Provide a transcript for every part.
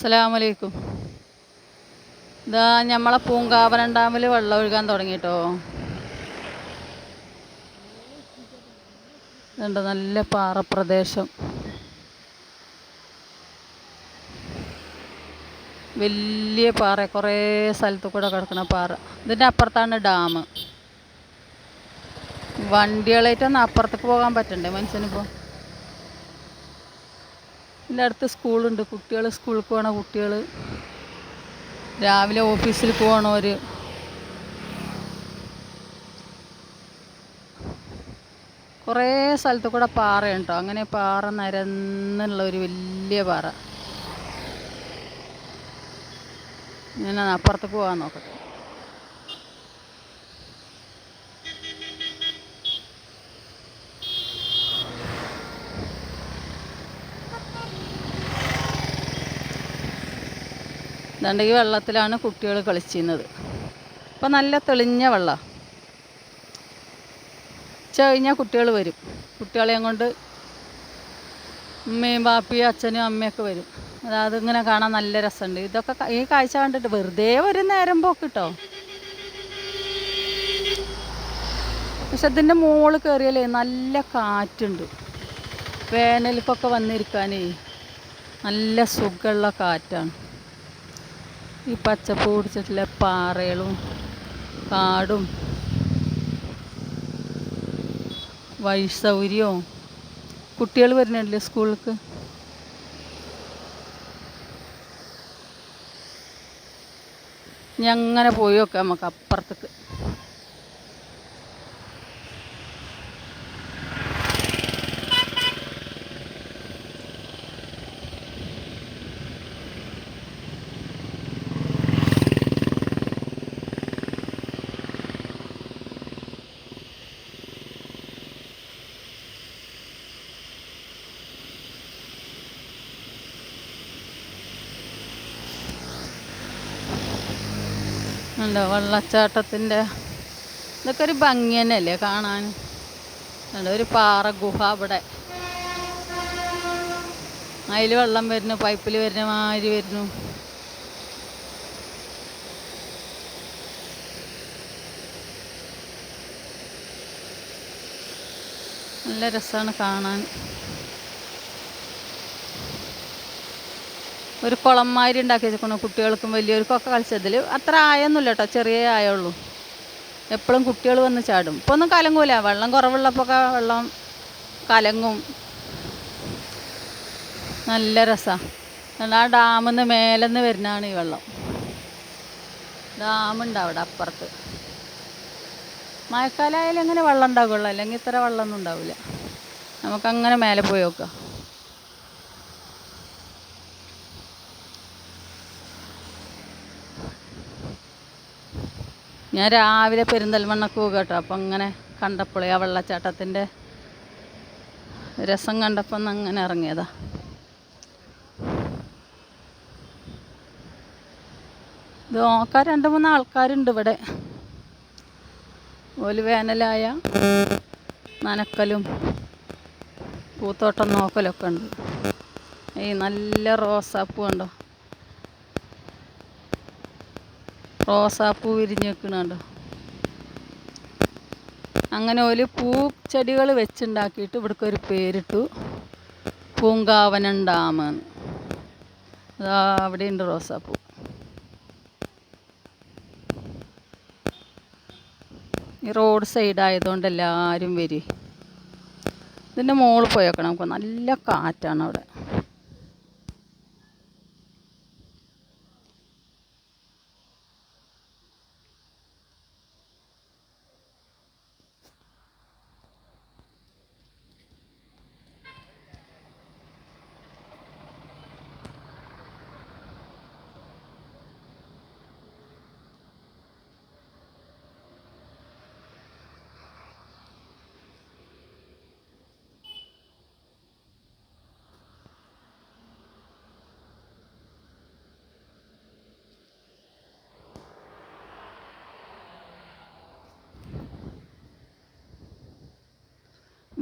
അസ്സലാമലൈക്കും. ഇതാ ഞമ്മളെ പൂങ്കാവനം ഡാമിൽ വെള്ളം ഒഴുകാൻ തുടങ്ങിട്ടോ. ഇതുണ്ട് നല്ല പാറപ്രദേശം. വലിയ പാറ കുറേ സ്ഥലത്ത് കൂടെ കിടക്കുന്ന പാറ. ഇതിന്റെ അപ്പുറത്താണ് ഡാം. വണ്ടികളായിട്ടൊന്ന് അപ്പുറത്തേക്ക് പോകാൻ പറ്റണ്ടേ മനുഷ്യനിപ്പോൾ ഇതിന്റെ അടുത്ത് സ്കൂളുണ്ട്. കുട്ടികൾ സ്കൂളിൽ പോകണ കുട്ടികൾ രാവിലെ ഓഫീസിൽ പോകണവർ കുറേ സ്ഥലത്ത് കൂടെ പാറയുണ്ട്. കേട്ടോ അങ്ങനെ പാറ നരന്നുള്ള ഒരു വലിയ പാറ. ഞാൻ അപ്പുറത്തേക്ക് പോകാൻ നോക്കട്ടെ. ഇതാണ്ട് ഈ വെള്ളത്തിലാണ് കുട്ടികൾ കളിച്ചിരുന്നത്. ഇപ്പം നല്ല തെളിഞ്ഞ വെള്ളം. ഉച്ച കഴിഞ്ഞാൽ കുട്ടികൾ വരും. കുട്ടികളെയും കൊണ്ട് ഉമ്മയും ബാപ്പിയും അച്ഛനും അമ്മയൊക്കെ വരും. അതായത് ഇങ്ങനെ കാണാൻ നല്ല രസമുണ്ട്. ഇതൊക്കെ ഈ കാഴ്ച കണ്ടിട്ട് വെറുതെ ഒരു നേരം പോക്ക് കിട്ടോ പക്ഷെ ഇതിന്റെ മുകളിൽ കയറിയാലേ നല്ല കാറ്റുണ്ട്. വേനലിക്കൊക്കെ വന്നിരിക്കാനേ നല്ല സുഖമുള്ള കാറ്റാണ്. ഈ പച്ചപ്പ് പിടിച്ചിട്ടുള്ള പാറകളും കാടും വഴി സൗകര്യവും കുട്ടികൾ വരുന്നുണ്ടല്ലേ സ്കൂളിലേക്ക്? ഇനി അങ്ങനെ പോയി നോക്കാം നമുക്ക് അപ്പുറത്തേക്ക്. ഉണ്ടോ വെള്ളച്ചാട്ടത്തിന്റെ ഇതൊക്കെ ഒരു ഭംഗി തന്നെയല്ലേ കാണാൻ? ഒരു പാറ ഗുഹ അവിടെ. അതിൽ വെള്ളം വരുന്നു പൈപ്പിൽ വരുന്ന മാതിരി വരുന്നു. നല്ല രസമാണ് കാണാൻ. ഒരു കുളം മാതിരി ഉണ്ടാക്കി വെച്ചിരിക്കുന്നു കുട്ടികൾക്കും വലിയവർക്കൊക്കെ കളിച്ചതിൽ അത്ര ആയൊന്നുമില്ല കേട്ടോ ചെറിയ ആയുള്ളൂ. എപ്പോഴും കുട്ടികൾ വന്ന് ചാടും. ഇപ്പോൾ ഒന്നും കലങ്ങൂല. വെള്ളം കുറവുള്ളപ്പോൾ വെള്ളം കലങ്ങും. നല്ല രസമാണ് ആ ഡാമിൽ നിന്ന് മേലെ നിന്ന് വരുന്നതാണ് ഈ വെള്ളം. ഡാമുണ്ട് അവിടെ അപ്പുറത്ത്. മഴക്കാലമായാലും എങ്ങനെ വെള്ളം ഉണ്ടാവുള്ളൂ. അല്ലെങ്കിൽ ഇത്ര വെള്ളമൊന്നും ഉണ്ടാവില്ല നമുക്കങ്ങനെ മേലെ പോയി നോക്കാം. ഞാൻ രാവിലെ പെരിന്തൽമണ്ണ പോകുക കേട്ടോ. അപ്പം അങ്ങനെ കണ്ടപ്പോഴേ ആ വെള്ളച്ചാട്ടത്തിന്റെ രസം കണ്ടപ്പം അങ്ങനെ ഇറങ്ങിയതാ. ഇത് നോക്കാൻ രണ്ട് മൂന്ന് ആൾക്കാരുണ്ട് ഇവിടെ. ഓൽ വേനലായ നനക്കലും പൂത്തോട്ടം നോക്കലൊക്കെ ഉണ്ട്. ഈ നല്ല റോസാപ്പൂ ഉണ്ടോ റോസാപ്പൂ വിരിഞ്ഞ് നിൽക്കണുണ്ടോ അങ്ങനെ ഒരു പൂച്ചെടികൾ വെച്ചുണ്ടാക്കിയിട്ട് ഇവിടേക്ക് ഒരു പേരിട്ടു. പൂങ്കാവനം ഡാം. അതാ അവിടെയുണ്ട് റോസാപ്പൂ. ഈ റോഡ് സൈഡ് ആയതുകൊണ്ട് എല്ലാവരും വരും. ഇതിന്റെ മുകളിൽ പോയി നോക്കണം. നമുക്ക് നല്ല കാറ്റാണ് അവിടെ.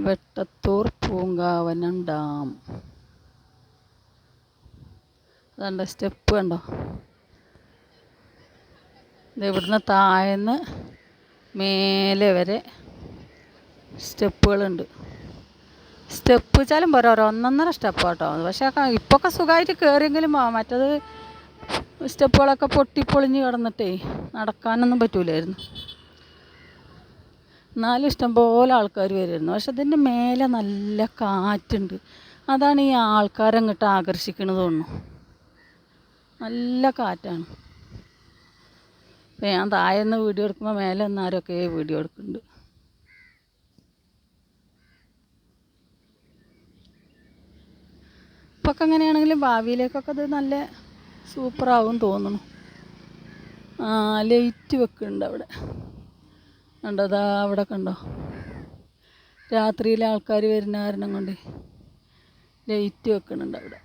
വെട്ടത്തൂർ പൂങ്കാവനം ഡാം അതുണ്ട് സ്റ്റെപ്പ് കണ്ടോ? ഇവിടുന്ന് താഴ്ന്ന് മേലെ വരെ സ്റ്റെപ്പുകളുണ്ട്. സ്റ്റെപ്പ് വെച്ചാലും പോരാ ഒരു ഒന്നൊന്നര സ്റ്റെപ്പ് കേട്ടോ പക്ഷേ ഇപ്പൊക്കെ സുഖമായിട്ട് കയറിയെങ്കിലും പോവാം. മറ്റത് സ്റ്റെപ്പുകളൊക്കെ പൊട്ടിപ്പൊളിഞ്ഞ് കിടന്നിട്ടേ നടക്കാനൊന്നും പറ്റൂലായിരുന്നു. എന്നാലും ഇഷ്ടംപോലെ ആൾക്കാർ വരുമായിരുന്നു പക്ഷെ ഇതിന്റെ മേലെ നല്ല കാറ്റുണ്ട്. അതാണ് ഈ ആൾക്കാരങ്ങോട്ട് ആകർഷിക്കുന്നത് തോന്നുന്നു. നല്ല കാറ്റാണ്. ഞാൻ താഴെന്ന് വീഡിയോ എടുക്കുമ്പോൾ മേലെ നിന്നാരൊക്കെ വീഡിയോ എടുക്കുന്നുണ്ട്. ഇപ്പൊക്കെ അങ്ങനെയാണെങ്കിലും ഭാവിയിലേക്കൊക്കെ അത് നല്ല സൂപ്പറാവും തോന്നുന്നു. ആ ലൈറ്റ് വെക്കുന്നുണ്ട് അവിടെ. കണ്ടോ അതാ അവിടെ കണ്ടോ? രാത്രിയിൽ ആൾക്കാർ വരുന്ന കാരണം കൊണ്ട് ലൈറ്റ് വെക്കുന്നുണ്ട് അവിടെ.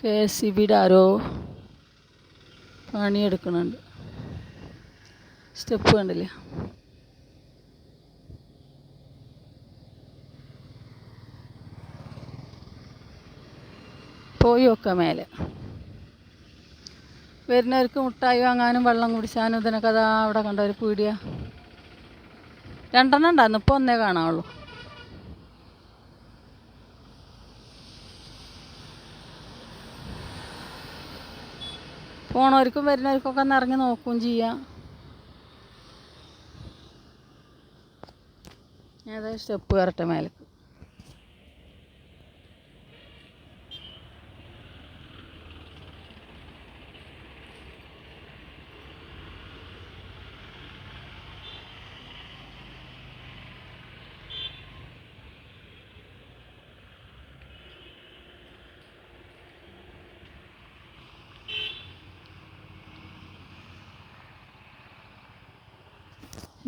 കെ എസ് സി ബിയുടെ ആരോ പണിയെടുക്കുന്നുണ്ട് സ്റ്റെപ്പ് കണ്ടില്ലേ? പോയി വെക്കാം മേലെ. വരുന്നവർക്ക് മുട്ടായി വാങ്ങാനും വെള്ളം കുടിച്ചാനും ഇതിനൊക്കെ അതാ അവിടെ കണ്ട ഒരു പീടിയ രണ്ടെണ്ണം ഉണ്ടായിരുന്നു ഇപ്പോൾ ഒന്നേ കാണാവുള്ളൂ. പോണവർക്കും വരുന്നവർക്കൊക്കെ ഒന്ന് ഇറങ്ങി നോക്കുകയും ചെയ്യാം. ഏതാ സ്റ്റെപ്പ് കയറട്ടെ മേലേക്ക്.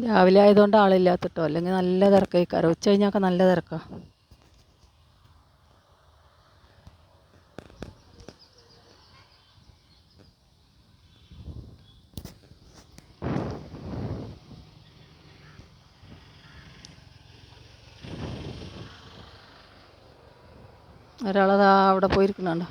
രാവിലെ ആയതുകൊണ്ട് ആളില്ലാത്തിട്ടോ. അല്ലെങ്കിൽ നല്ല തിരക്കായിക്കാരം. ഉച്ച കഴിഞ്ഞൊക്കെ നല്ല തിരക്കാണ് ഒരാളതാ അവിടെ പോയിരിക്കണുണ്ടോ.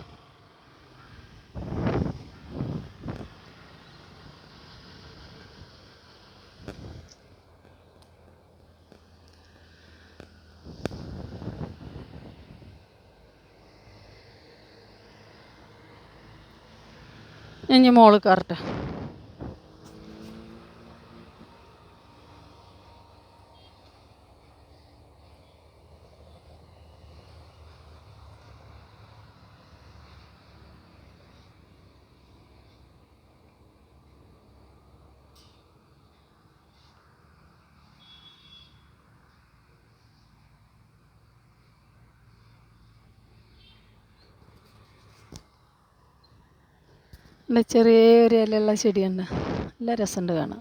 ഇനി മോൾ കയറട്ടെ ഇവിടെ ചെറിയ ഒരു ഇലയുള്ള ചെടിയുണ്ട്. നല്ല രസമുണ്ട് കാണാൻ.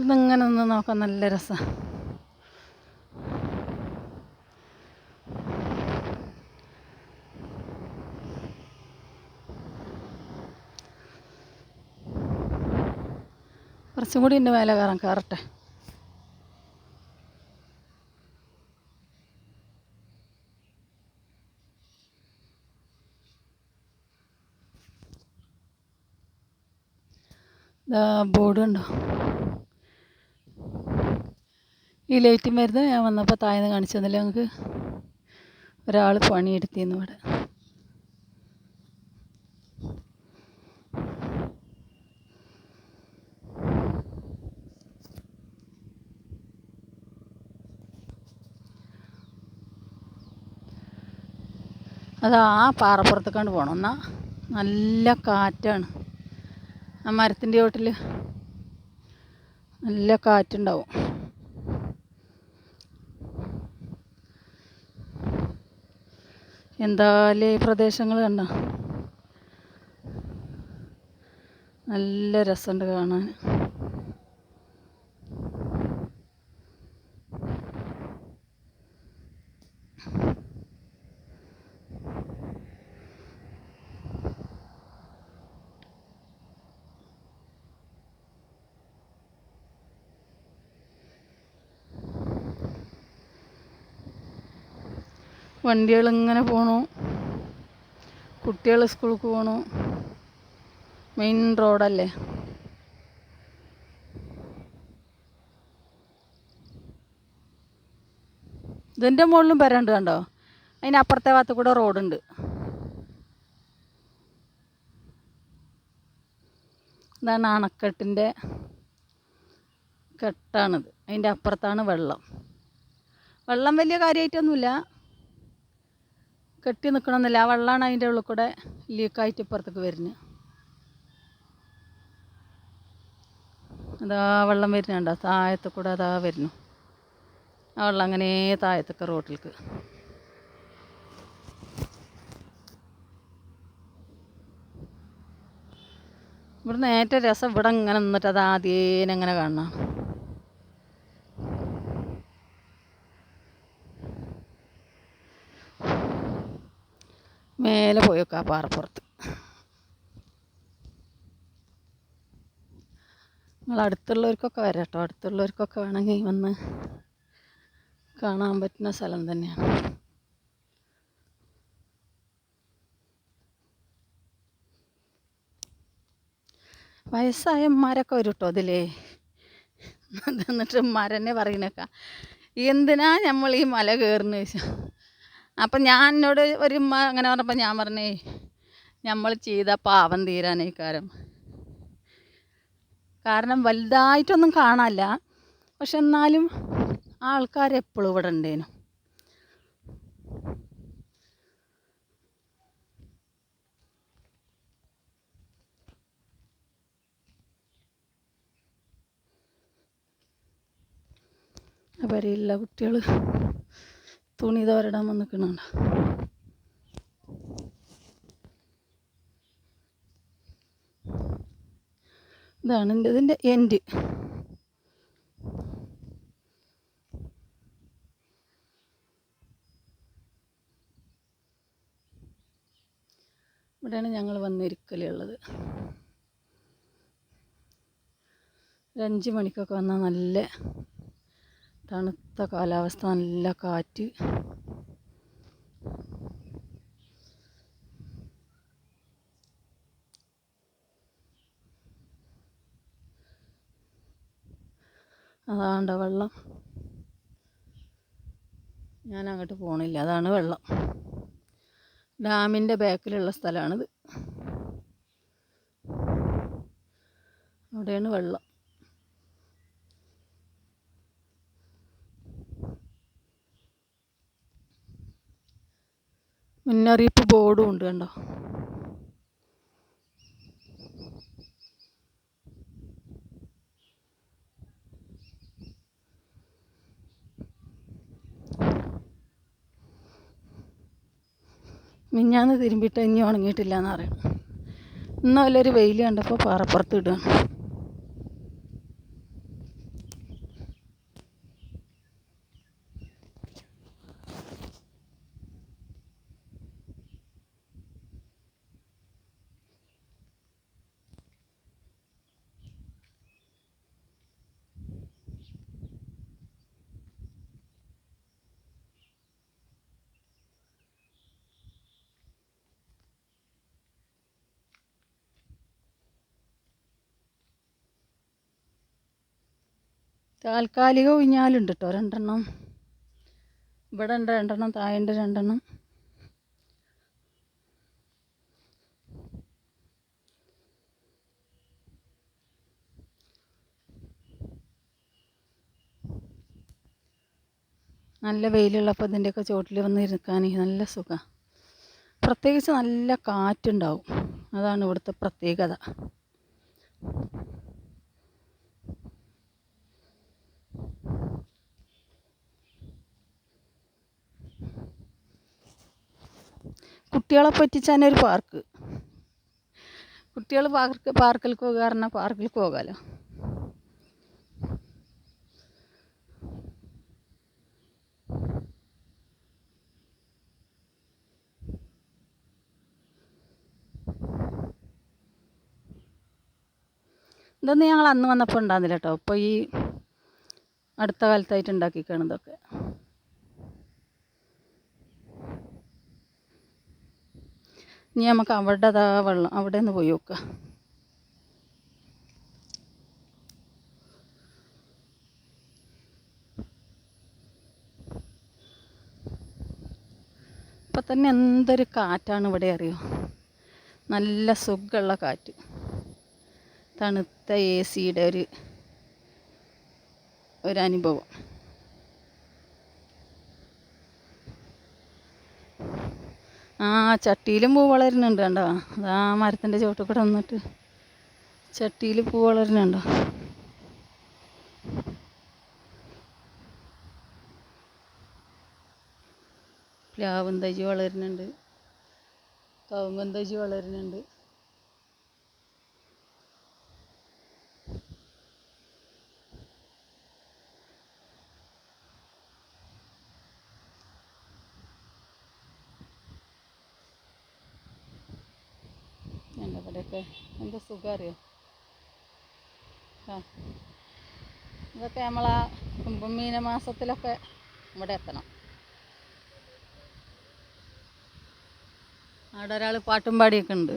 ഇന്നിങ്ങനെ ഒന്ന് നോക്കാൻ നല്ല രസമാണ് കുറച്ചും കൂടി എന്റെ മേലെ കയറാം കയറട്ടെ. ബോർഡ് ഉണ്ടോ ഈ ലൈറ്റ് മരുന്ന് ഞാൻ വന്നപ്പോൾ താഴ്ന്ന് കാണിച്ചു തന്നില്ല ഞങ്ങൾക്ക് ഒരാൾ പണിയെടുത്തിരുന്നു ഇവിടെ. അത് ആ പാറപ്പുറത്തേക്കാണ്ട് പോകണം എന്നാൽ നല്ല കാറ്റാണ്. ആ മരത്തിന്റെ ചോട്ടിൽ നല്ല കാറ്റുണ്ടാവും. എന്തായാലും ഈ പ്രദേശങ്ങൾ കണ്ട? നല്ല രസമുണ്ട് കാണാൻ. വണ്ടികൾ ഇങ്ങനെ പോണു. കുട്ടികൾ സ്കൂൾക്ക് പോണു. മെയിൻ റോഡല്ലേ? ഇതിന്റെ മുകളിലും വരണ്ട് കണ്ടോ? അതിന് അപ്പുറത്തെ ഭാഗത്ത് കൂടെ റോഡുണ്ട്. ഇതാണ് അണക്കെട്ടിന്റെ കെട്ടാണിത്. അതിന്റെ അപ്പുറത്താണ് വെള്ളം. വെള്ളം വലിയ കാര്യമായിട്ടൊന്നുമില്ല കെട്ടി നിൽക്കണമെന്നില്ല ആ വെള്ളമാണ് അതിന്റെ ഉള്ളിൽ കൂടെ ലീക്കായിട്ട് ഇപ്പുറത്തേക്ക് വരുന്നത് അതാ വെള്ളം വരുന്നുണ്ടോ. താഴത്ത് കൂടെ അതാ വരുന്നു. ആ വെള്ളം അങ്ങനെ താഴത്തൊക്കെ റോട്ടിലേക്ക് ഇവിടുന്ന് ഏറ്റവും രസം ഇവിടെ ഇങ്ങനെ നിന്നിട്ട് അത് ആദ്യേനെ അങ്ങനെ കാണണം പോയേക്കാം ആ പാറപ്പുറത്ത്. നിങ്ങൾ അടുത്തുള്ളവർക്കൊക്കെ വരാം കേട്ടോ അടുത്തുള്ളവർക്കൊക്കെ വേണമെങ്കിൽ വന്ന് കാണാൻ പറ്റുന്ന സ്ഥലം തന്നെയാണ്. വയസ്സായ ഉമ്മാരൊക്കെ വരും കേട്ടോ അതിലേ എന്നിട്ട് ഉമ്മാരെന്നെ പറയണേക്കാം എന്തിനാ നമ്മൾ ഈ മല കയറുന്ന ചോദിച്ചു അപ്പം ഞാൻ എന്നോട് ഒരു അങ്ങനെ പറഞ്ഞപ്പോൾ ഞാൻ പറഞ്ഞേ നമ്മൾ ചെയ്ത പാവം തീരാനേ കാരം. കാരണം വലുതായിട്ടൊന്നും കാണാല്ല പക്ഷെ എന്നാലും ആൾക്കാർ എപ്പോഴും ഇവിടെ ഉണ്ടേനു. അവരെയുള്ള കുട്ടികൾ തുണി തോരടാൻ വന്നിക്കണുണ്ട് ഇതാണ് എന്റെ ഇതിന്റെ എൻഡ് ഇവിടെയാണ് ഞങ്ങൾ വന്നിരിക്കലുള്ളത് ഒരു അഞ്ച് മണിക്കൊക്കെ വന്നാൽ നല്ല തണുത്ത കാലാവസ്ഥ നല്ല കാറ്റ്. അതാണ്ട വെള്ളം. ഞാൻ അങ്ങോട്ട് പോണില്ല അതാണ് വെള്ളം. ഡാമിന്റെ ബാക്കിലുള്ള സ്ഥലമാണിത് അവിടെയാണ് വെള്ളം. മുന്നറിയിപ്പ് ബോർഡും ഉണ്ട് കണ്ടോ? മിഞ്ഞാന്ന് തിരുമ്പിയിട്ട് ഇനി ഉണങ്ങിയിട്ടില്ല എന്ന് പറയണം ഇന്ന് വല്ലൊരു വെയിൽ കണ്ടപ്പോൾ പാറപ്പുറത്ത് ഇടുകയാണ് താൽക്കാലിക ഊഞ്ഞാലുണ്ട് കേട്ടോ രണ്ടെണ്ണം. ഇവിടെ ഉണ്ട് രണ്ടെണ്ണം തായുണ്ട് രണ്ടെണ്ണം. നല്ല വെയിലുള്ളപ്പോൾ ഇതിന്റെയൊക്കെ ചോട്ടിൽ വന്ന് ഇരിക്കാൻ നല്ല സുഖമാണ് പ്രത്യേകിച്ച് നല്ല കാറ്റുണ്ടാവും. അതാണ് ഇവിടുത്തെ പ്രത്യേകത. കുട്ടികളെ പറ്റിച്ചാൻ ഒരു പാർക്ക്. കുട്ടികൾ പാർക്ക് പാർക്കിലേക്ക് പോകുക പറഞ്ഞാൽ പാർക്കിലേക്ക് പോകാമല്ലോ ഇതൊന്നും ഞങ്ങൾ അന്ന് വന്നപ്പോൾ ഉണ്ടാകുന്നില്ല കേട്ടോ ഇപ്പോൾ ഈ അടുത്ത കാലത്തായിട്ട് ഉണ്ടാക്കിക്കാണ് ഇതൊക്കെ. ഇനി നമുക്ക് അവിടെ അതാ വെള്ളം അവിടെ നിന്ന് പോയി നോക്കുക ഇപ്പം തന്നെ എന്തൊരു കാറ്റാണ് ഇവിടെ അറിയോ? നല്ല സുഖമുള്ള കാറ്റ്. തണുത്ത എ സിയുടെ ഒരു ഒരനുഭവം. ആ ചട്ടിയിലും പൂ വളരുന്നുണ്ട് കണ്ടോ? അതാ മരത്തിന്റെ ചുവട്ടിൽ കൂടെ വന്നിട്ട് ചട്ടിയിൽ പൂ വളരുന്നുണ്ടോ? പ്ലാവും തൈ വളരുന്നുണ്ട്. കവുങ്ങൻ തൈ വളരുന്നുണ്ട്. ഇവിടെയൊക്കെ എന്ത് സുഖം അറിയോ? ആ. ഇതൊക്കെ നമ്മളാ കുംഭമീന മാസത്തിലൊക്കെ ഇവിടെ എത്തണം. അവിടെ ഒരാൾ പാട്ടും പാടിയൊക്കെ ഉണ്ട്.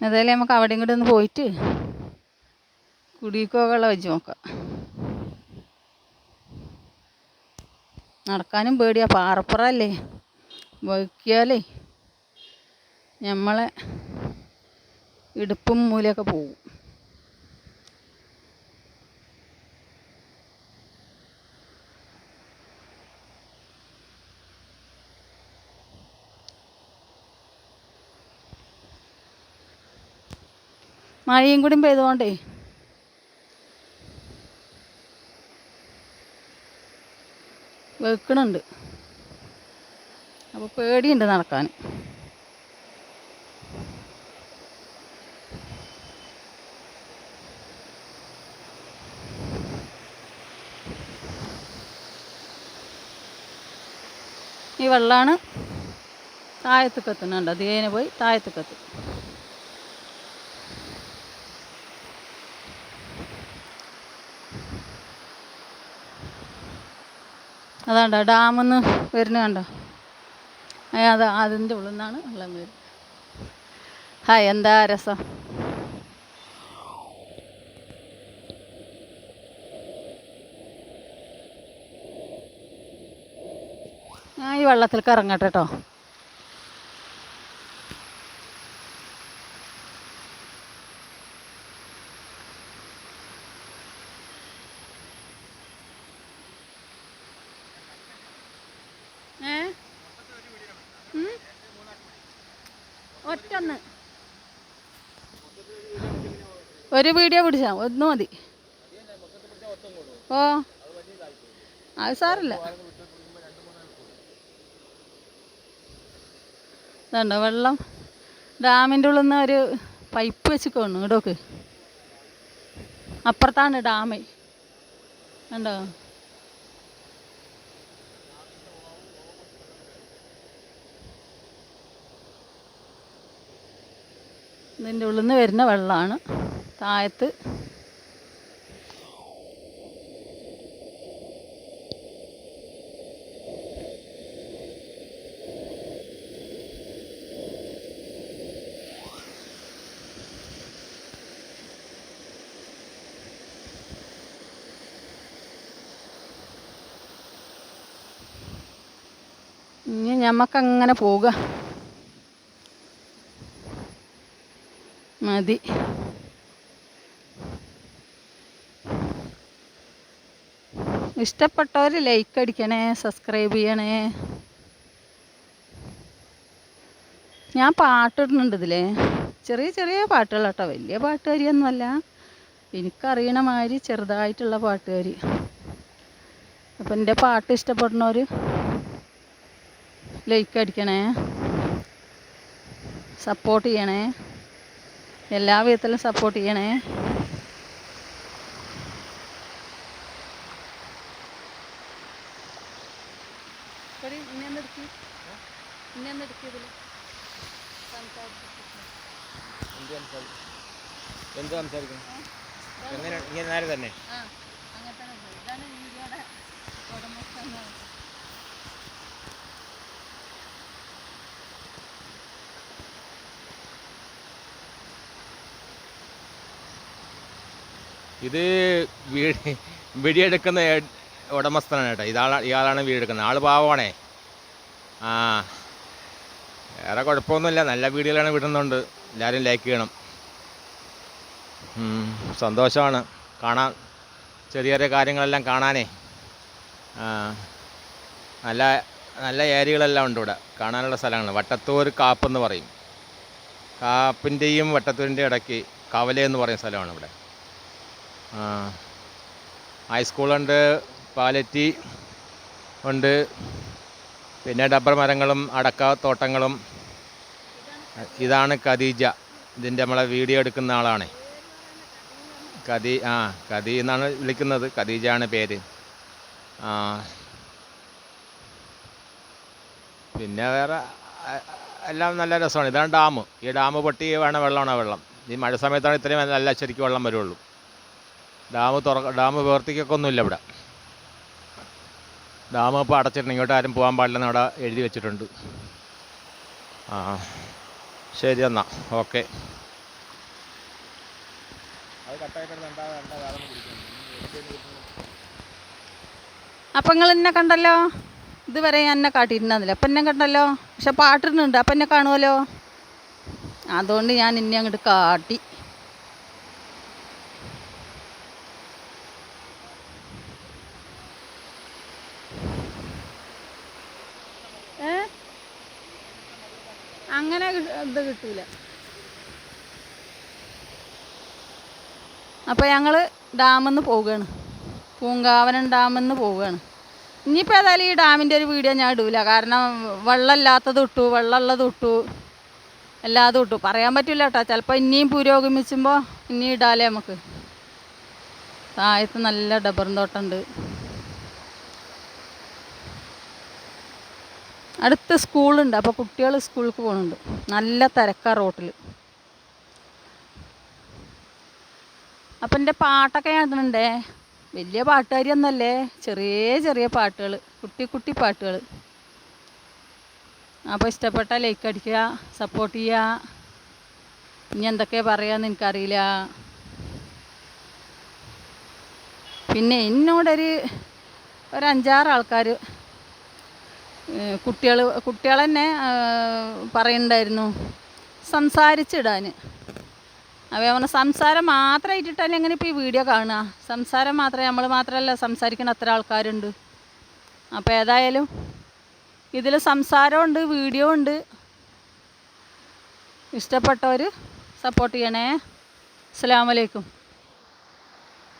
ഏതായാലും നമുക്ക് അവിടെയും കൂടെ ഒന്ന് പോയിട്ട് കുടിക്കോകള വെച്ച് നോക്കാം. നടക്കാനും പേടിയാ. പാറപ്പുറല്ലേ? വൈക്കിയാലേ നമ്മളെ ഇടുപ്പും മൂലയൊക്കെ പോവും. മഴയും കൂടി പെയ്തുകൊണ്ടേ വെക്കണുണ്ട്. അപ്പോൾ പേടിയുണ്ട് നടക്കാൻ. ഈ വെള്ളമാണ് താഴത്ത് കത്തുന്നുണ്ട് അത് കഴിഞ്ഞ് പോയി താഴത്തേക്ക് എത്തും. അതാണ്ടോ ഡാമിന്ന് വരുന്ന കണ്ടോ? അത് അതിന്റെ ഉള്ളിൽ നിന്നാണ് വെള്ളം വരുന്നത്. ഹായ് എന്താ രസം? ഞാൻ ഈ വെള്ളത്തിൽ കറങ്ങട്ടെ കേട്ടോ ഒറ്റൊന്ന്. ഒരു വീഡിയോ പിടിച്ചാ ഒന്ന് മതി. ഓ. അത് സാറില്ല ഇതുണ്ടോ വെള്ളം? ഡാമിന്റെ ഉള്ളിൽ നിന്ന് ഒരു പൈപ്പ് വെച്ച് കാണു ഇടോക്ക് അപ്പുറത്താണ് ഡാമേ. കണ്ടോ? ഇതിന്റെ ഉള്ളിൽ നിന്ന് വരുന്ന വെള്ളമാണ് താഴത്ത് ഇനി ഞമ്മക്കങ്ങനെ പോവുക മതി. ഇഷ്ടപ്പെട്ടവർ ലൈക്ക് അടിക്കണേ സബ്സ്ക്രൈബ് ചെയ്യണേ. ഞാൻ പാട്ടിടുന്നുണ്ട് ഇതിലേ. ചെറിയ ചെറിയ പാട്ടുകൾ കേട്ടോ വലിയ പാട്ടുകാരിയൊന്നുമല്ല. എനിക്കറിയണ മാതിരി ചെറുതായിട്ടുള്ള പാട്ടുകാരി. അപ്പം എന്റെ പാട്ട് ഇഷ്ടപ്പെടുന്നവർ ലൈക്ക് അടിക്കണേ. സപ്പോർട്ട് ചെയ്യണേ. എല്ലാ വിധത്തിലും സപ്പോർട്ട് ചെയ്യണേ എന്ത് സംസാരിക്കണം എങ്ങനെ ഇങ്ങനെ നേരെ തന്നെ ഇതാണ് വീഡിയോയുടെ ഉടമസ്ഥ ഇത് വീട് വെടിയെടുക്കുന്ന ഉടമസ്ഥനാണ് കേട്ടോ. ഇതാളാണ് ഇയാളാണ് വീടെടുക്കുന്നത്. ആൾ പാവമാണേ. ആ. വേറെ കുഴപ്പമൊന്നുമില്ല. നല്ല വീഡിയോകളാണ് വിടുന്നുണ്ട്. എല്ലാവരും ലൈക്ക് ചെയ്യണം. സന്തോഷമാണ്. കാണാൻ ചെറിയ ചെറിയ കാര്യങ്ങളെല്ലാം കാണാനേ. നല്ല നല്ല ഏരിയകളെല്ലാം ഉണ്ട് ഇവിടെ. കാണാനുള്ള സ്ഥലങ്ങൾ വട്ടത്തൂർ കാപ്പെന്ന് പറയും. കാപ്പിന്റെയും വട്ടത്തൂരിന്റെയും ഇടയ്ക്ക് കവല എന്ന് പറയുന്ന സ്ഥലമാണ് ഇവിടെ. ഹൈസ്കൂളുണ്ട് പാലറ്റി ഉണ്ട് പിന്നെ ഡബ്ബർ മരങ്ങളും അടക്ക തോട്ടങ്ങളും. ഇതാണ് ഖദീജ. ഇതിന്റെ നമ്മളെ വീഡിയോ എടുക്കുന്ന ആളാണ്. ഖദീ ആ ഖദീ എന്നാണ് വിളിക്കുന്നത്. ഖദീജയാണ് പേര്. ആ. പിന്നെ വേറെ എല്ലാം നല്ല രസമാണ്. ഇതാണ് ഡാം. ഈ ഡാം പൊട്ടി വേണം വെള്ളമാണ് വെള്ളം. ഈ മഴ സമയത്താണ് ഇത്രയും നല്ല ശരിക്കും വെള്ളം വരുള്ളൂ. ഡാം തുറ ഡാം പ്രവർത്തിക്കൊക്കെ ഒന്നുമില്ല ഇവിടെ. ഡാം ഇപ്പോൾ അടച്ചിട്ടുണ്ട്. ഇങ്ങോട്ട് ആരും പോകാൻ പാടില്ലെന്ന് അവിടെ എഴുതി വെച്ചിട്ടുണ്ട്. ആ ശരി എന്നാൽ ഓക്കെ. അപ്പം നിങ്ങൾ എന്നെ കണ്ടല്ലോ? ഇതുവരെ ഞാൻ എന്നെ കാട്ടിയിരുന്നില്ല അപ്പം എന്നെ കണ്ടല്ലോ? പക്ഷെ പാട്ടിടുന്നുണ്ട്. അപ്പം എന്നെ കാണുമല്ലോ? അതുകൊണ്ട് ഞാൻ ഇന്നെ അങ്ങോട്ട് കാട്ടി. അങ്ങനെ ഇത് കിട്ടൂല. അപ്പോൾ ഞങ്ങൾ ഡാമിൽ നിന്ന് പോവുകയാണ്. പൂങ്കാവനം ഡാമിൽ നിന്ന് പോവുകയാണ്. ഇനിയിപ്പോൾ ഏതായാലും ഈ ഡാമിന്റെ ഒരു വീഡിയോ ഞാൻ ഇടൂല. കാരണം വെള്ളമില്ലാത്തത് ഇട്ടു വെള്ളമുള്ളത് ഇട്ടു എല്ലാതും ഇട്ടു. പറയാൻ പറ്റില്ല കേട്ടോ. ചിലപ്പോൾ ഇനിയും പുരോഗമിച്ചുമ്പോൾ ഇനിയും ഇടാലേ നമുക്ക്. താഴത്ത് നല്ല ഡബറും തോട്ടമുണ്ട് അടുത്ത് സ്കൂളുണ്ട്. അപ്പോൾ കുട്ടികൾ സ്കൂളിലേക്ക് പോകുന്നുണ്ട് നല്ല തിരക്കാ റോട്ടിൽ അപ്പം എന്റെ പാട്ടൊക്കെ ഇടുന്നുണ്ടേ വലിയ പാട്ടുകാരിയൊന്നല്ലേ ചെറിയ ചെറിയ പാട്ടുകൾ കുട്ടി കുട്ടി പാട്ടുകൾ അപ്പോൾ ഇഷ്ടപ്പെട്ട ലൈക്ക് അടിക്കുക സപ്പോർട്ട് ചെയ്യുക. ഇനി എന്തൊക്കെ പറയാന്ന് എനിക്കറിയില്ല. പിന്നെ എന്നോടൊരു ഒരു അഞ്ചാറ് ആൾക്കാർ കുട്ടികൾ കുട്ടികൾ തന്നെ പറയുന്നുണ്ടായിരുന്നു സംസാരിച്ചിടാൻ അപ്പോൾ പറഞ്ഞ സംസാരം മാത്രമായിട്ടിട്ടല്ലേ എങ്ങനെ ഇപ്പോൾ ഈ വീഡിയോ കാണുക? സംസാരം മാത്രമേ നമ്മൾ മാത്രമല്ല സംസാരിക്കുന്ന അത്ര ആൾക്കാരുണ്ട്. അപ്പോൾ ഏതായാലും ഇതിൽ സംസാരമുണ്ട് വീഡിയോ ഉണ്ട്. ഇഷ്ടപ്പെട്ടവർ സപ്പോർട്ട് ചെയ്യണേ. അസ്സാം വലൈക്കും